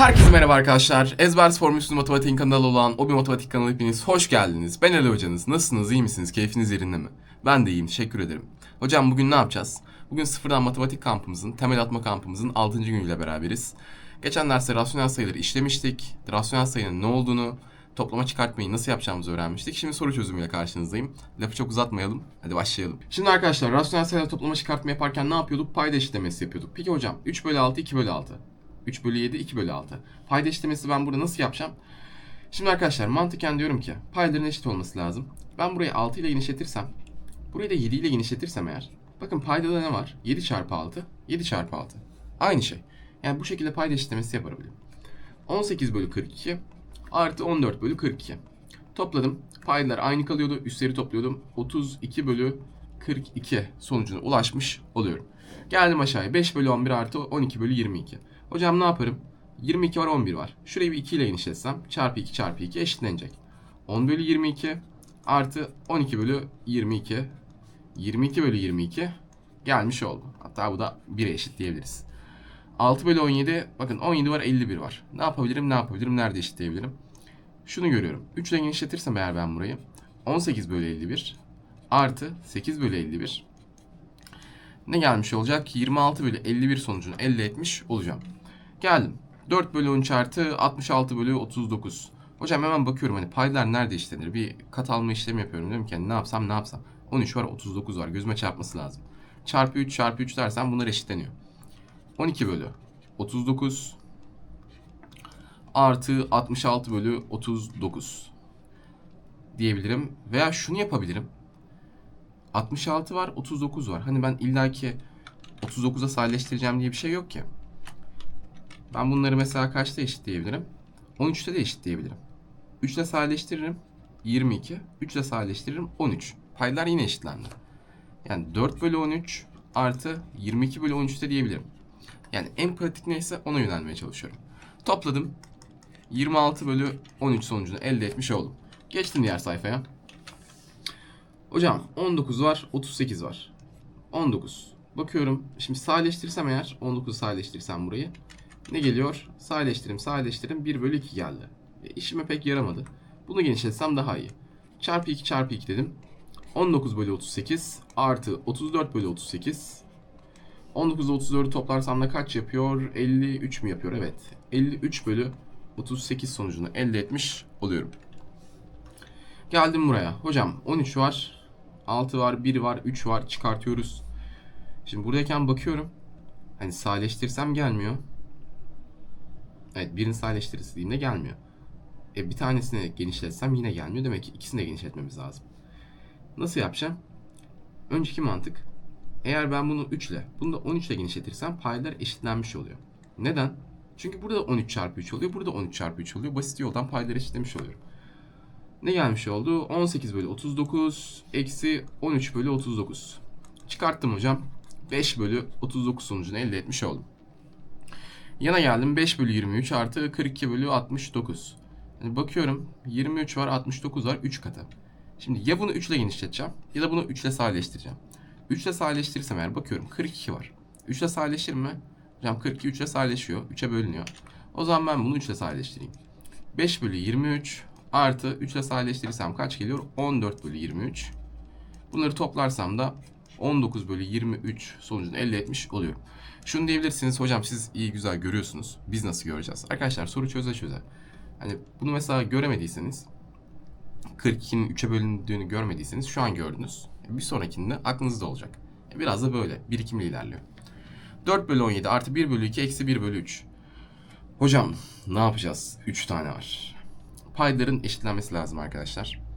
Herkese merhaba arkadaşlar. Ezber Formülsüz Matematik kanalı olan Obi Matematik kanalı hepiniz hoş geldiniz. Ben Ali hocanız. Nasılsınız? iyi misiniz? Keyfiniz yerinde mi? Ben de iyiyim. Teşekkür ederim. Hocam bugün ne yapacağız? Bugün sıfırdan matematik kampımızın, temel atma kampımızın 6. günüyle beraberiz. Geçen derste rasyonel sayıları işlemiştik. Rasyonel sayının ne olduğunu, toplama çıkartmayı nasıl yapacağımızı öğrenmiştik. Şimdi soru çözümüyle karşınızdayım. Lafı çok uzatmayalım. Hadi başlayalım. Şimdi arkadaşlar rasyonel sayılar toplama çıkartma yaparken ne yapıyorduk? Payda eşitlemesi yapıyorduk. Peki hocam 3 bölü 6, 2 bölü 6. 3 bölü 7, 2 bölü 6. Payda eşitlemesi ben burada nasıl yapacağım? Şimdi arkadaşlar mantıken diyorum ki payların eşit olması lazım. Ben burayı 6 ile genişletirsem, burayı da 7 ile genişletirsem eğer, bakın payda da ne var? 7 çarpı 6, 7 çarpı 6. Aynı şey. Yani bu şekilde payda eşitlemesi yapabilirim. 18 bölü 42 artı 14 bölü 42. Topladım. Paydalar aynı kalıyordu. Üstleri topluyordum. 32 bölü 42 sonucuna ulaşmış oluyorum. Geldim aşağıya. 5 bölü 11 artı 12 bölü 22. Hocam ne yaparım? 22 var 11 var. Şurayı bir 2 ile genişletsem çarpı 2 çarpı 2 eşitlenecek. 10 bölü 22 artı 12 bölü 22. 22 bölü 22 gelmiş oldu. Hatta bu da 1'e eşit diyebiliriz. 6 bölü 17 bakın 17 var 51 var. Ne yapabilirim ne yapabilirim nerede eşitleyebilirim? Şunu görüyorum. 3 ile genişletirsem eğer ben burayı 18 bölü 51 artı 8 bölü 51 ne gelmiş olacak? 26 bölü 51 sonucunu elde etmiş olacağım. Geldim. 4 bölü 13 artı 66 bölü 39. Hocam hemen bakıyorum hani paydalar nerede işlenir? Bir kat alma işlemi yapıyorum. Diyorum ki hani ne yapsam ne yapsam. 13 var 39 var. Gözüme çarpması lazım. Çarpı 3 çarpı 3 dersen bunlar eşitleniyor. 12 bölü 39 artı 66 bölü 39 diyebilirim. Veya şunu yapabilirim. 66 var 39 var. Hani ben illaki 39'a sadeleştireceğim diye bir şey yok ki. Ben bunları mesela kaçta eşitleyebilirim? 13'te de eşitleyebilirim. 3 ile sadeleştiririm 22. 3 ile sadeleştiririm 13. Paylar yine eşitlendi. Yani 4 bölü 13 artı 22 bölü 13'te diyebilirim. Yani en pratik neyse ona yönelmeye çalışıyorum. Topladım. 26 bölü 13 sonucunu elde etmiş oldum. Geçtim diğer sayfaya. Hocam 19 var, 38 var. 19. Bakıyorum. Şimdi sadeleştirsem eğer, 19'u sadeleştirsem burayı. Ne geliyor? Sadeleştirim, sadeleştirim 1 bölü 2 geldi. E, işime pek yaramadı. Bunu genişletsem daha iyi. Çarpı 2 çarpı 2 dedim. 19 bölü 38 artı 34 bölü 38. 19 ile 34'ü toplarsam da kaç yapıyor? 53 mü yapıyor? Evet. 53 bölü 38 sonucunu elde etmiş oluyorum. Geldim buraya. Hocam 13 var. 6 var, 1 var, 3 var. Çıkartıyoruz. Şimdi buradayken bakıyorum. Hani sadeleştirsem gelmiyor. Evet birini sadeleştirdiğimde gelmiyor. E bir tanesini genişletsem yine gelmiyor. Demek ki ikisini de genişletmemiz lazım. Nasıl yapacağım? Önceki mantık. Eğer ben bunu 3 ile, bunu da 13 ile genişletirsem paylar eşitlenmiş oluyor. Neden? Çünkü burada 13 çarpı 3 oluyor. Burada 13 çarpı 3 oluyor. Basit yoldan payları eşitlemiş oluyorum. Ne gelmiş oldu? 18 bölü 39 eksi 13 bölü 39. Çıkarttım hocam. 5 bölü 39 sonucunu elde etmiş oldum. Yana geldim 5 bölü 23 artı 42 bölü 69. Yani bakıyorum 23 var 69 var 3 katı. Şimdi ya bunu 3 ile genişleteceğim ya da bunu 3 ile sadeleştireceğim. 3 ile sadeleştirirsem eğer bakıyorum 42 var. 3 ile sadeleştirir mi? Hocam 42 3 ile sadeleşiyor. 3'e bölünüyor. O zaman ben bunu 3 ile sadeleştireyim. 5 bölü 23 artı 3 ile sadeleştirirsem kaç geliyor? 14 bölü 23. Bunları toplarsam da 19 bölü 23 sonucunu elde etmiş oluyorum. Şunu diyebilirsiniz hocam siz iyi güzel görüyorsunuz. Biz nasıl göreceğiz? Arkadaşlar soru çöze çöze. Hani bunu mesela göremediyseniz 42'nin 3'e bölündüğünü görmediyseniz şu an gördünüz. Bir sonrakinde aklınızda olacak. Biraz da böyle birikimli ilerliyor. 4 bölü 17 artı 1 bölü 2 eksi 1 bölü 3. Hocam ne yapacağız? 3 tane var. Payların eşitlenmesi lazım arkadaşlar.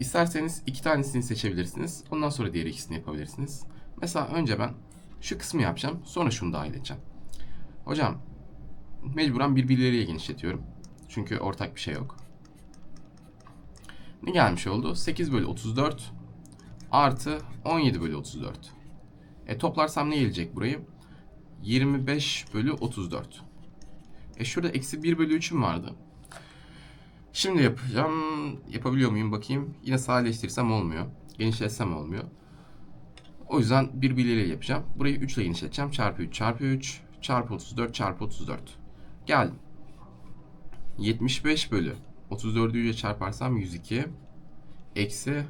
İsterseniz iki tanesini seçebilirsiniz. Ondan sonra diğer ikisini yapabilirsiniz. Mesela önce ben şu kısmı yapacağım. Sonra şunu dahil edeceğim. Hocam mecburen birbirleriyle genişletiyorum. Çünkü ortak bir şey yok. Ne gelmiş oldu? 8 bölü 34 artı 17 bölü 34. E toplarsam ne gelecek burayı? 25 bölü 34. E şurada eksi 1 bölü 3'üm vardı. Şimdi yapacağım. Yapabiliyor muyum bakayım. Yine sadeleştirirsem olmuyor. Genişletsem olmuyor. O yüzden birbirleriyle yapacağım. Burayı 3 ile genişleteceğim. Çarpı 3 çarpı 3 çarpı 34 çarpı 34. Geldim. 75 bölü 34'ü 100'e çarparsam 102 eksi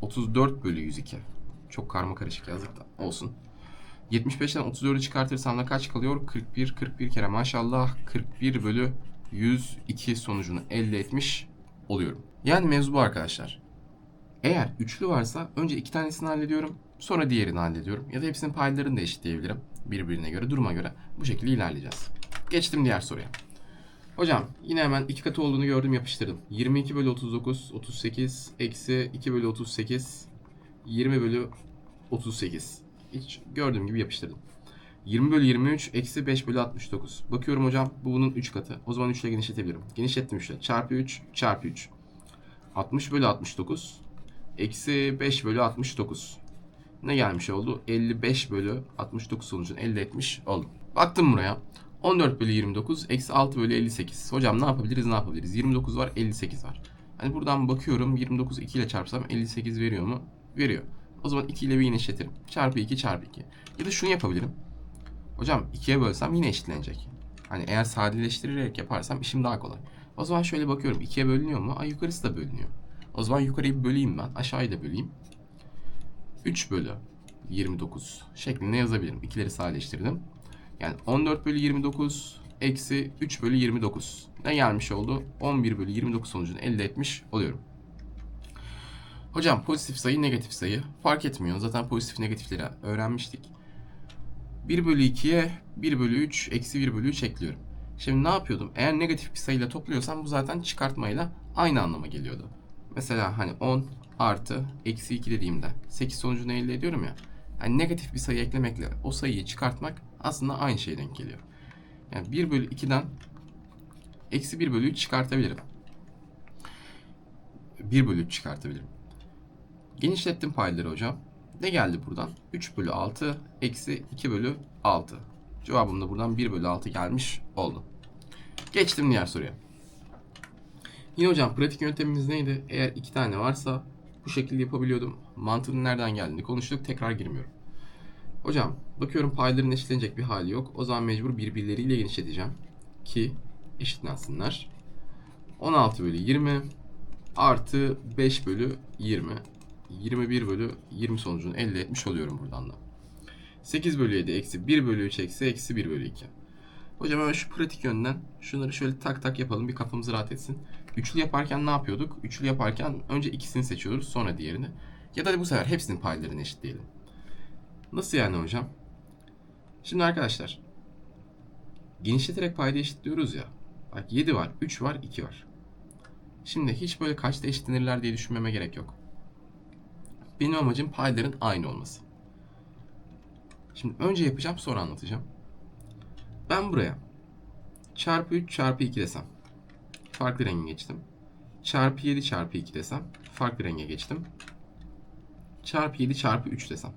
34 bölü 102. Çok karma karışık yazdık da olsun. 75'ten 34'ü çıkartırsam da kaç kalıyor? 41, 41 kere maşallah 41 bölü 102 sonucunu elde etmiş oluyorum. Yani mevzu bu arkadaşlar. Eğer üçlü varsa önce iki tanesini hallediyorum. Sonra diğerini hallediyorum. Ya da hepsinin paylarını da eşitleyebilirim. Birbirine göre, duruma göre. Bu şekilde ilerleyeceğiz. Geçtim diğer soruya. Hocam yine hemen iki katı olduğunu gördüm yapıştırdım. 22 bölü 39, 38, eksi 2 bölü 38, 20 bölü 38. Hiç gördüğüm gibi yapıştırdım. 20 bölü 23, eksi 5 bölü 69. Bakıyorum hocam bu bunun 3 katı. O zaman 3 ile genişletebilirim. Genişlettim 3 ile. Çarpı 3, çarpı 3. 60 bölü 69, eksi 5 bölü 69. Ne gelmiş oldu? 55 bölü 69 sonucunu elde etmiş oldum. Baktım buraya. 14 bölü 29 eksi 6 bölü 58. Hocam ne yapabiliriz ne yapabiliriz? 29 var 58 var. Hani buradan bakıyorum 29 2 ile çarpsam 58 veriyor mu? Veriyor. O zaman 2 ile bir yine eşitirim. Çarpı 2 çarpı 2. Ya da şunu yapabilirim. Hocam 2'ye bölsem yine eşitlenecek. Hani eğer sadeleştirerek yaparsam işim daha kolay. O zaman şöyle bakıyorum 2'ye bölünüyor mu? Ay yukarısı da bölünüyor. O zaman yukarıyı böleyim ben. Aşağıyı da böleyim. 3 bölü 29 şeklinde yazabilirim. İkileri sadeleştirdim. Yani 14 bölü 29 eksi 3 bölü 29. Ne gelmiş oldu? 11 bölü 29 sonucunu elde etmiş oluyorum. Hocam pozitif sayı negatif sayı fark etmiyor. Zaten pozitif negatifleri öğrenmiştik. 1 bölü 2'ye 1 bölü 3 eksi 1 bölü 3 ekliyorum. Şimdi ne yapıyordum? Eğer negatif bir sayıyla topluyorsam bu zaten çıkartmayla aynı anlama geliyordu. Mesela hani 10 artı eksi 2 dediğimde 8 sonucunu elde ediyorum ya. Yani negatif bir sayı eklemekle o sayıyı çıkartmak aslında aynı şeye denk geliyor. Yani 1 bölü 2'den eksi 1 bölü 3 çıkartabilirim. 1 bölü 3 çıkartabilirim. Genişlettim payları hocam. Ne geldi buradan? 3 bölü 6 eksi 2 bölü 6. Cevabım da buradan 1 bölü 6 gelmiş oldu. Geçtim diğer soruya. Yine hocam pratik yöntemimiz neydi? Eğer iki tane varsa bu şekilde yapabiliyordum. Mantığının nereden geldiğini konuştuk. Tekrar girmiyorum. Hocam bakıyorum payların eşitlenecek bir hali yok. O zaman mecbur birbirleriyle genişleteceğim. Ki eşitlensinler. 16 bölü 20 artı 5 bölü 20. 21 bölü 20 sonucunu elde etmiş oluyorum buradan da. 8 bölü 7 eksi 1 bölü 3 eksi eksi 1 bölü 2. Hocam hemen şu pratik yönden şunları şöyle tak tak yapalım bir kafamız rahat etsin. Üçlü yaparken ne yapıyorduk? Üçlü yaparken önce ikisini seçiyoruz sonra diğerini. Ya da bu sefer hepsinin paylarını eşitleyelim. Nasıl yani hocam? Şimdi arkadaşlar genişleterek payda eşitliyoruz ya. Bak 7 var, 3 var, 2 var. Şimdi hiç böyle kaçta eşitlenirler diye düşünmeme gerek yok. Benim amacım payların aynı olması. Şimdi önce yapacağım sonra anlatacağım. Ben buraya çarpı 3 çarpı 2 desem farklı renge geçtim. Çarpı 7 çarpı 2 desem farklı renge geçtim. Çarpı 7 çarpı 3 desem.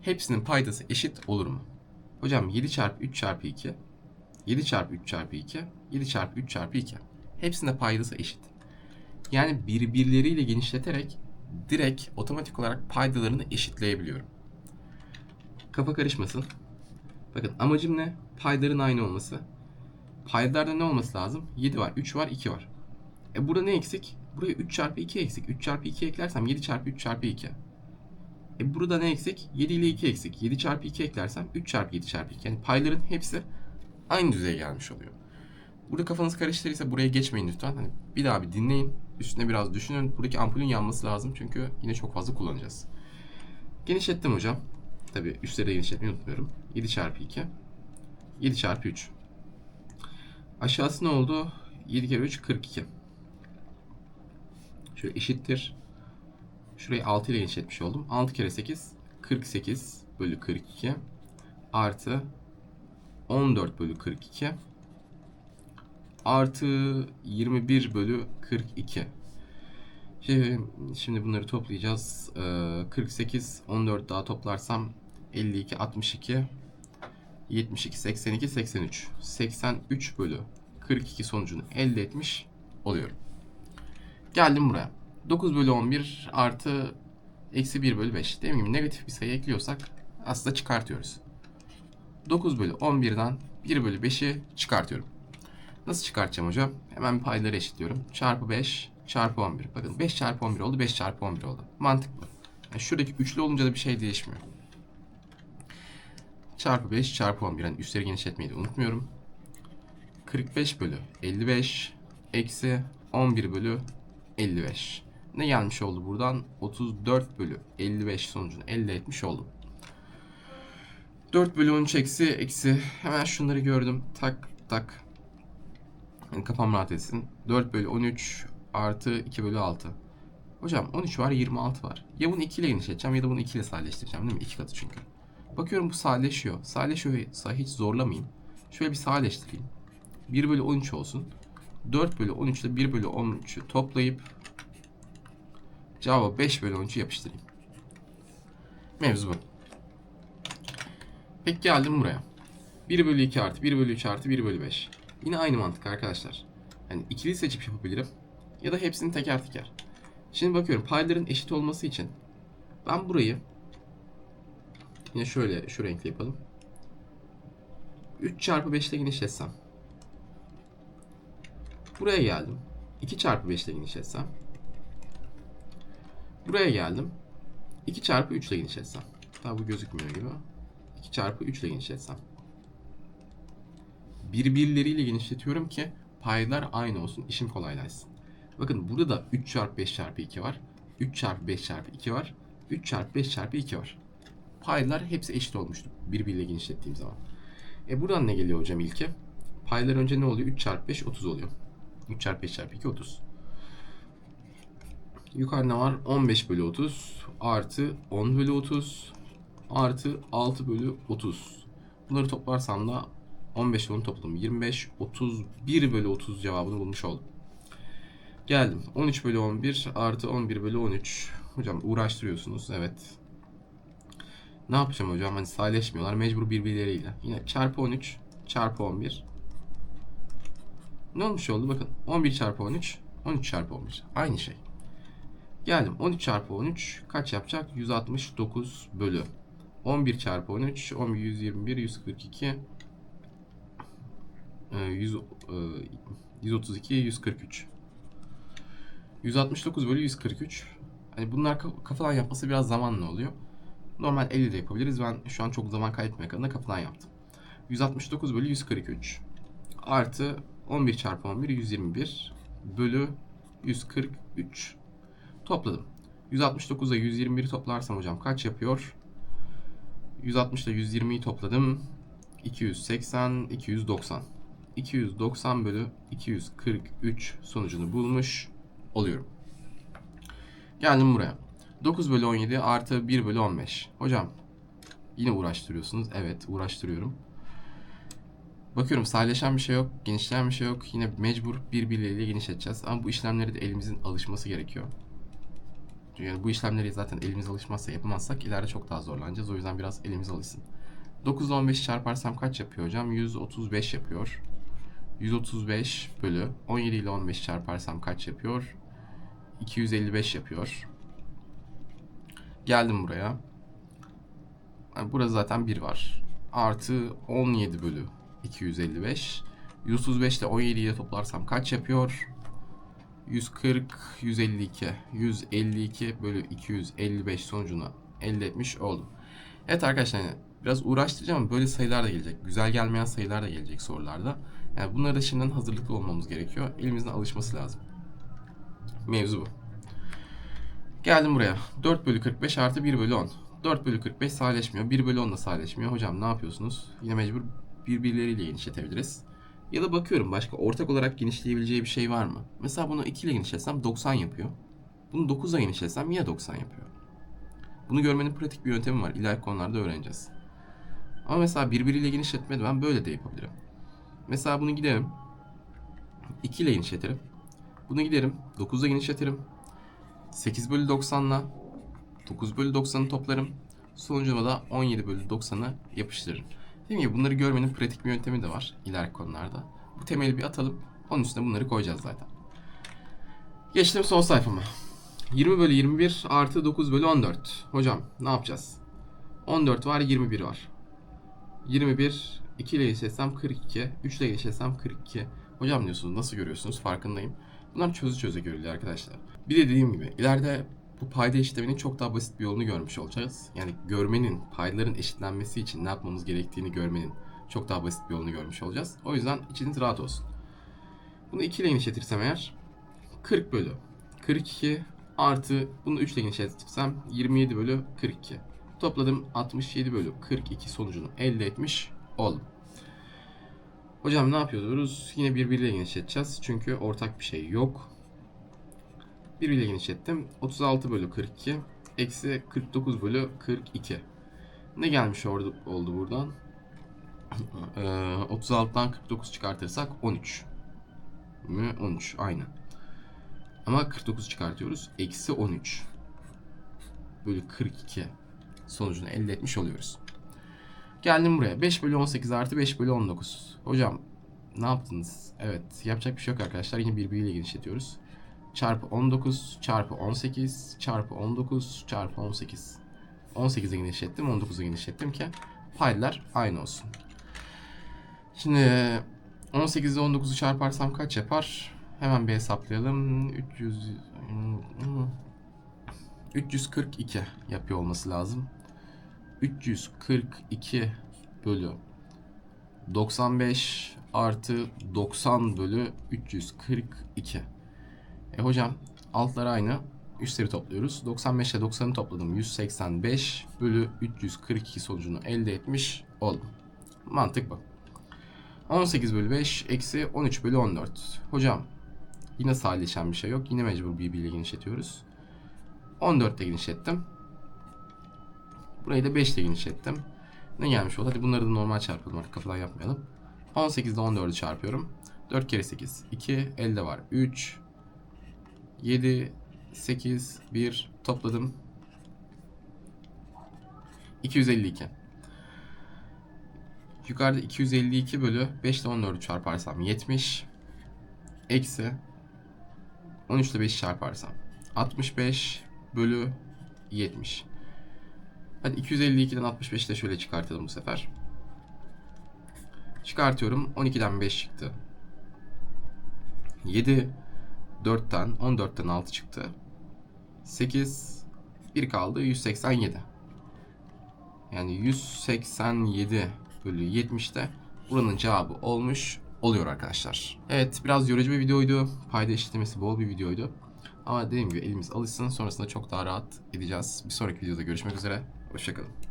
Hepsinin paydası eşit olur mu? Hocam 7 çarpı 3 çarpı 2 7 çarpı 3 çarpı 2 7 çarpı 3 çarpı 2 Hepsinde paydası eşit. Yani birbirleriyle genişleterek direkt otomatik olarak paydalarını eşitleyebiliyorum. Kafa karışmasın. Bakın amacım ne? Payların aynı olması. Paydalarda ne olması lazım? 7 var, 3 var, 2 var. E burada ne eksik? Buraya 3 çarpı 2 eksik. 3 çarpı 2 eklersem 7 çarpı 3 çarpı 2. E burada ne eksik? 7 ile 2 eksik. 7 çarpı 2 eklersem 3 çarpı 7 çarpı 2. Yani payların hepsi aynı düzeye gelmiş oluyor. Burada kafanız karıştıysa buraya geçmeyin lütfen. Hani bir daha bir dinleyin. Üstüne biraz düşünün. Buradaki ampulün yanması lazım çünkü yine çok fazla kullanacağız. Genişlettim hocam. Tabi üstleri de genişletmeyi unutmuyorum. 7 çarpı 2. 7 çarpı 3. Aşağısı ne oldu? 7 kere 3 42. Şöyle eşittir. Şurayı 6 ile genişletmiş oldum. 6 kere 8 48 bölü 42 artı 14 bölü 42 artı 21 bölü 42. Şimdi, şimdi bunları toplayacağız. Ee, 48, 14 daha toplarsam 52, 62, 72, 82, 83. 83 bölü 42 sonucunu elde etmiş oluyorum. Geldim buraya. 9 bölü 11 artı eksi 1 bölü 5. Dediğim gibi negatif bir sayı ekliyorsak aslında çıkartıyoruz. 9 bölü 11'den 1 bölü 5'i çıkartıyorum. Nasıl çıkartacağım hocam? Hemen payları eşitliyorum. Çarpı 5 çarpı 11. Bakın 5 çarpı 11 oldu. 5 çarpı 11 oldu. Mantıklı. Yani şuradaki üçlü olunca da bir şey değişmiyor. Çarpı 5 çarpı 11. Yani üstleri genişletmeyi de unutmuyorum. 45 bölü 55 eksi 11 bölü 55. Ne gelmiş oldu buradan? 34 bölü 55 sonucunu elde etmiş oldum. 4 bölü 13 eksi eksi. Hemen şunları gördüm. Tak tak. Yani kafam rahat etsin. 4 bölü 13 artı 2 bölü 6. Hocam 13 var 26 var. Ya bunu 2 ile genişleteceğim ya da bunu 2 ile sadeleştireceğim değil mi? 2 katı çünkü. Bakıyorum bu sadeleşiyor. Sadeleşiyorsa hiç zorlamayayım. Şöyle bir sadeleştireyim. 1 bölü 13 olsun. 4 bölü 13 ile 1 bölü 13'ü toplayıp cevaba 5 bölü 13'ü yapıştırayım. Mevzu bu. Peki geldim buraya. 1 bölü 2 artı 1 bölü 3 artı 1 bölü 5. Yine aynı mantık arkadaşlar. Yani ikili seçip yapabilirim. Ya da hepsini teker teker. Şimdi bakıyorum payların eşit olması için ben burayı yine şöyle şu renkle yapalım. 3 çarpı 5 ile genişletsem. Buraya geldim. 2 çarpı 5 ile genişletsem. Buraya geldim. 2 çarpı 3 ile genişletsem. Daha bu gözükmüyor gibi. 2 çarpı 3 ile genişletsem. Birbirleriyle genişletiyorum ki paylar aynı olsun, işim kolaylaşsın. Bakın burada da 3 çarpı 5 çarpı 2 var. 3 çarpı 5 çarpı 2 var. 3 çarpı 5 çarpı 2 var. Paylar hepsi eşit olmuştu birbiriyle genişlettiğim zaman. E buradan ne geliyor hocam ilki? Paylar önce ne oluyor? 3 çarpı 5 30 oluyor. 3 çarpı 5 çarpı 2 30. Yukarıda var 15 bölü 30 artı 10 bölü 30 artı 6 bölü 30. Bunları toplarsam da 15 ile 10 toplamı 25, 31 bölü 30 cevabını bulmuş oldum. Geldim. 13 bölü 11 artı 11 bölü 13. Hocam uğraştırıyorsunuz. Evet. Ne yapacağım hocam? Hani sadeleşmiyorlar. Mecbur birbirleriyle. Yine çarpı 13 çarpı 11. Ne olmuş oldu? Bakın 11 çarpı 13 13 çarpı 11. Aynı şey. Geldim. 13 çarpı 13 kaç yapacak? 169 bölü. 11 çarpı 13 11 121 142 e, 100, e, 132 143 169 bölü 143 Hani bunlar kaf- kafadan yapması biraz zamanlı oluyor. Normal 50 de yapabiliriz. Ben şu an çok zaman kaybetmek adına kafadan yaptım. 169 bölü 143 artı 11 çarpı 11 121 bölü 143 topladım. 169 ile 121'i toplarsam hocam kaç yapıyor? 160 ile 120'yi topladım. 280, 290. 290 bölü 243 sonucunu bulmuş oluyorum. Geldim buraya. 9 bölü 17 artı 1 bölü 15. Hocam yine uğraştırıyorsunuz. Evet uğraştırıyorum. Bakıyorum sadeleşen bir şey yok, genişleyen bir şey yok. Yine mecbur birbirleriyle genişleteceğiz. Ama bu işlemlere de elimizin alışması gerekiyor. Yani bu işlemleri zaten elimiz alışmazsa yapamazsak ileride çok daha zorlanacağız. O yüzden biraz elimiz alışsın. 9 ile 15 çarparsam kaç yapıyor hocam? 135 yapıyor. 135 bölü 17 ile 15 çarparsam kaç yapıyor? 255 yapıyor. Geldim buraya. Burada zaten 1 var. Artı 17 bölü 255. 135 ile 17 ile toplarsam kaç yapıyor? 140, 152. 152 bölü 255 sonucunu elde etmiş oldum. Evet arkadaşlar biraz uğraştıracağım böyle sayılar da gelecek. Güzel gelmeyen sayılar da gelecek sorularda. Yani bunlara da şimdiden hazırlıklı olmamız gerekiyor. Elimizin alışması lazım. Mevzu bu. Geldim buraya. 4 bölü 45 artı 1 bölü 10. 4 bölü 45 sadeleşmiyor. 1 bölü 10 da sadeleşmiyor. Hocam ne yapıyorsunuz? Yine mecbur birbirleriyle genişletebiliriz. Ya da bakıyorum başka ortak olarak genişleyebileceği bir şey var mı? Mesela bunu 2 ile genişletsem 90 yapıyor. Bunu 9 ile genişletsem yine 90 yapıyor. Bunu görmenin pratik bir yöntemi var. İleriki konularda öğreneceğiz. Ama mesela birbiriyle genişletmede ben böyle de yapabilirim. Mesela bunu giderim. 2 ile genişletirim. Bunu giderim. 9 ile genişletirim. 8 bölü 90'la 9 bölü 90'ı toplarım. Sonucuma da 17 bölü 90'ı yapıştırırım. Dediğim gibi bunları görmenin pratik bir yöntemi de var ileriki konularda. Bu temeli bir atalım. Onun üstüne bunları koyacağız zaten. Geçtim son sayfama. 20 bölü 21 artı 9 bölü 14. Hocam ne yapacağız? 14 var 21 var. 21 2 ile geçirsem 42. 3 ile geçirsem 42. Hocam diyorsunuz nasıl görüyorsunuz farkındayım. Bunlar çözü çöze görülüyor arkadaşlar. Bir de dediğim gibi ileride bu payda eşitlemenin çok daha basit bir yolunu görmüş olacağız. Yani görmenin, paydaların eşitlenmesi için ne yapmamız gerektiğini görmenin çok daha basit bir yolunu görmüş olacağız. O yüzden içiniz rahat olsun. Bunu 2 ile genişletirsem eğer 40 bölü 42 artı bunu 3 ile genişletirsem 27 bölü 42. Topladım 67 bölü 42 sonucunu elde etmiş oldum. Hocam ne yapıyoruz? Yine birbiriyle genişleteceğiz. Çünkü ortak bir şey yok. Birbiriyle genişlettim. 36 bölü 42 eksi 49 bölü 42. Ne gelmiş oldu, oldu buradan? Ee, 36'dan 49 çıkartırsak 13. Mü? 13 aynı. Ama 49 çıkartıyoruz. Eksi 13 bölü 42 sonucunu elde etmiş oluyoruz. Geldim buraya. 5 bölü 18 artı 5 bölü 19. Hocam ne yaptınız? Evet yapacak bir şey yok arkadaşlar. Yine birbiriyle genişletiyoruz. Çarpı 19 çarpı 18 çarpı 19 çarpı 18. 18'e genişlettim 19'a genişlettim ki paydalar aynı olsun. Şimdi 18 ile 19'u çarparsam kaç yapar? Hemen bir hesaplayalım. 300 342 yapıyor olması lazım. 342 bölü 95 artı 90 bölü 342. E hocam altlar aynı. Üstleri topluyoruz. 95 ile 90'ı topladım. 185 bölü 342 sonucunu elde etmiş oldum. Mantık bu. 18 bölü 5 eksi 13 bölü 14. Hocam yine sadeleşen bir şey yok. Yine mecbur birbiriyle genişletiyoruz. 14 ile genişlettim. Burayı da 5 ile genişlettim. Ne gelmiş oldu? Hadi bunları da normal çarpalım artık kafadan yapmayalım. 18 ile 14'ü çarpıyorum. 4 kere 8 2 elde var 3 7 8 1 topladım. 252. Yukarıda 252 bölü 5 ile 14'ü çarparsam 70. Eksi 13 ile 5'i çarparsam 65 bölü 70. Hadi 252'den 65'i de şöyle çıkartalım bu sefer. Çıkartıyorum. 12'den 5 çıktı. 7 4'ten 14'ten 6 çıktı. 8 1 kaldı 187. Yani 187 bölü 70'te buranın cevabı olmuş oluyor arkadaşlar. Evet biraz yorucu bir videoydu. Payda eşitlemesi bol bir videoydu. Ama dediğim gibi elimiz alışsın sonrasında çok daha rahat edeceğiz. Bir sonraki videoda görüşmek üzere. Hoşçakalın.